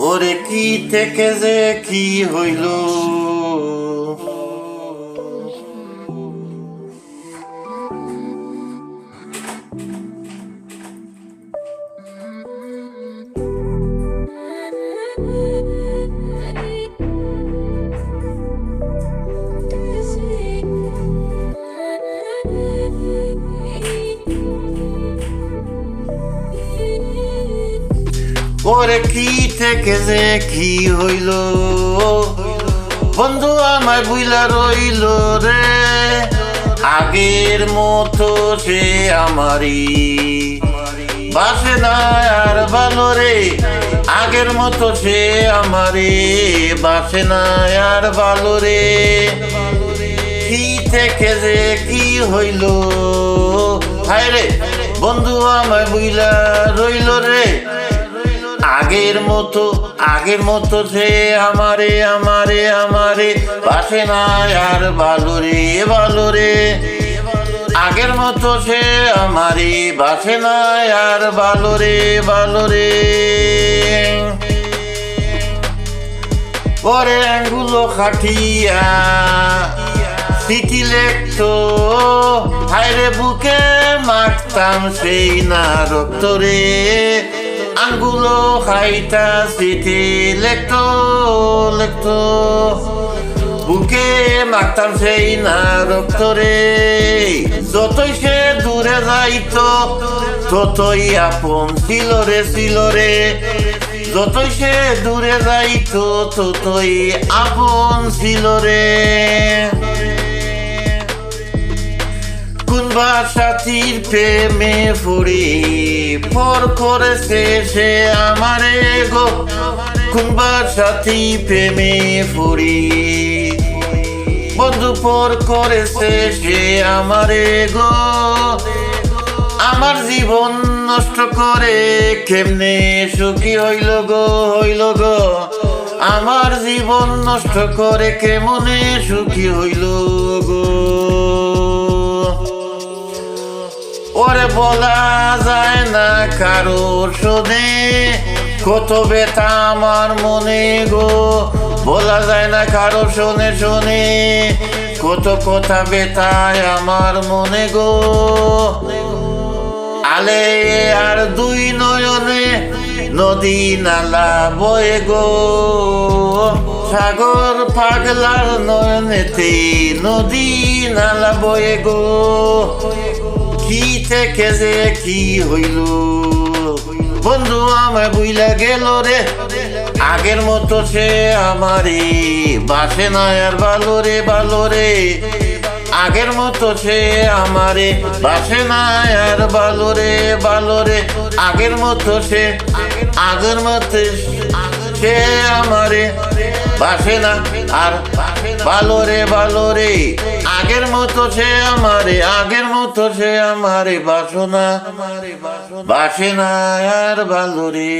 ওরে কি থেকে যে কি হইল? ওরে কি থেকে যে কি হইল? বন্ধু আমার বুইলা রইল রে, আগের মতো সে আমারই। বাসে না আর ভালো রে, আগের মতো সে আমারে বাসে না আর ভালো রে, কি থেকে যে কি হইল? হায় রে, বন্ধু আমার বুইলা রইল রে। আগের মতো আগের মতো সে আমারে আমারে আমারে। বাসে না আর ভালো রে ভালো রে। আগের মতো সে আমারে বাসে না আর ভালো রে রে। পরে আঙ্গুলো খাটিয়া চিঠি লেখতো, হায়রে বুকে মাখতাম সেই না রক্ত রে। আঙ্গুলো খাইতা চিঠি লেখতো লেখতো। বুকে মাখতাম সেই না রক্ত রে। যতই সে দূরে যাইতো, ততই আপন ছিল রে ছিল রে। যতই সে দূরে যাইতো, ততই আপন ছিল রে। বা সাথীর প্রেমে ফুরি পর করেছে সে আমারে গো। কোন বা সাথী প্রেমে ফুরি বন্ধু পর করেছে সে আমারে গো। আমার জীবন নষ্ট করে কেমনে সুখী হইল গো হইল গো। আমার জীবন নষ্ট করে কেমনে সুখী হইল গো। ওরে বলা যায় না কারোর শোনে, কত বেতা আমার মনে গো। বলা যায় না কারও শোনে শোনে, কত কথা বেতায় আমার মনে গো। আলে আর দুই নয়নে নদী নালা বয়ে গো। সাগর পাগলার নয়নেতে নদী নালা বয়ে গো। কি থেকে যে কি হইল? বন্ধু আমায় বুইলা গেল রে। আগের মতো সে আমারে বাসে না আর ভালো রে ভালো রে। আগের মতো সে আমারে বাসে না আর ভালো রে ভালো রে। আগের মতো সে, আগের মতো সে আমারে বাসে না, আর ভালো রে ভালো রে। আগের মতো সে আমারে, আগের মতো সে আমারে বাসনা বাসে না আর ভালো রে।